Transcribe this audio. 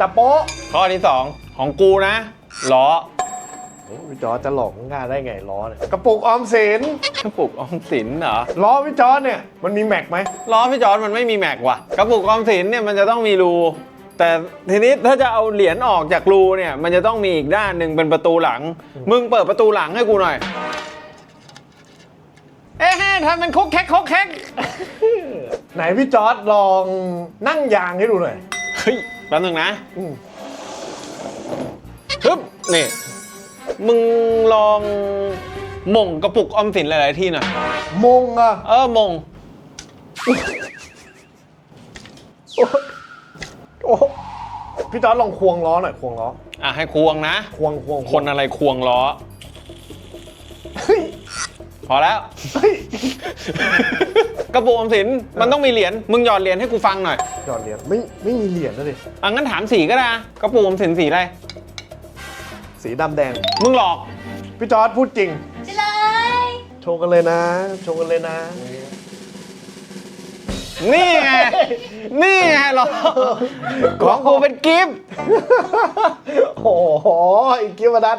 จะโป๊ะข้อที่สองของกูนะล้อโอ้พี่จอร์จจะหลอกง่ายได้ไงล้อเนี่ยกระปุกออมสินกระปุกออมสินเหรอล้อพี่จอร์จเนี่ยมันมีแม็กไหมล้อพี่จอร์ดมันไม่มีแม็กว่ะกระปุกออมสินเนี่ยมันจะต้องมีรูแต่ทีนี้ถ้าจะเอาเหรียญออกจากรูเนี่ย มันจะต้องมีอีกด้านหนึ่งเป็นประตูหลัง มึงเปิดประตูหลังให้กูหน่อย เอ๊ะทำเป็นคุกแคกคุกแคกไหนพี่จอร์จลองนั่งยางให้ดูหน่อยเฮ้ย แป๊บนึงนะอืมฮึบนี่ มึงลองหม่งกระปุกออมสินหลาย ๆ ที่หน่อย มงอะเออหม่งโอ้โอ้พี่จอร์จลองควงล้อหน่อยควงล้ออะให้ควงนะ ควงควงคนอะไรควงล้อ เฮ้ยพอแล้ว เฮ้ย กระปุกออมสินมันต้องมีเหรียญมึงหยอดเหรียญให้กูฟังหน่อยจอดเหรียญไม่ไม่มีเหรียญนะดิอะงั้นถามสีก็ได้อะกระปุกออมสินสีอะไรสีดำแดง มึงหลอกพี่จอร์จพูดจริงจะเลยโชว์กันเลยนะ โชว์กันเลยนะ นี่ไงนี่ไงหลอกของกูเป็นกิฟต์ โอ้โหอีกกิฟต์มาดัด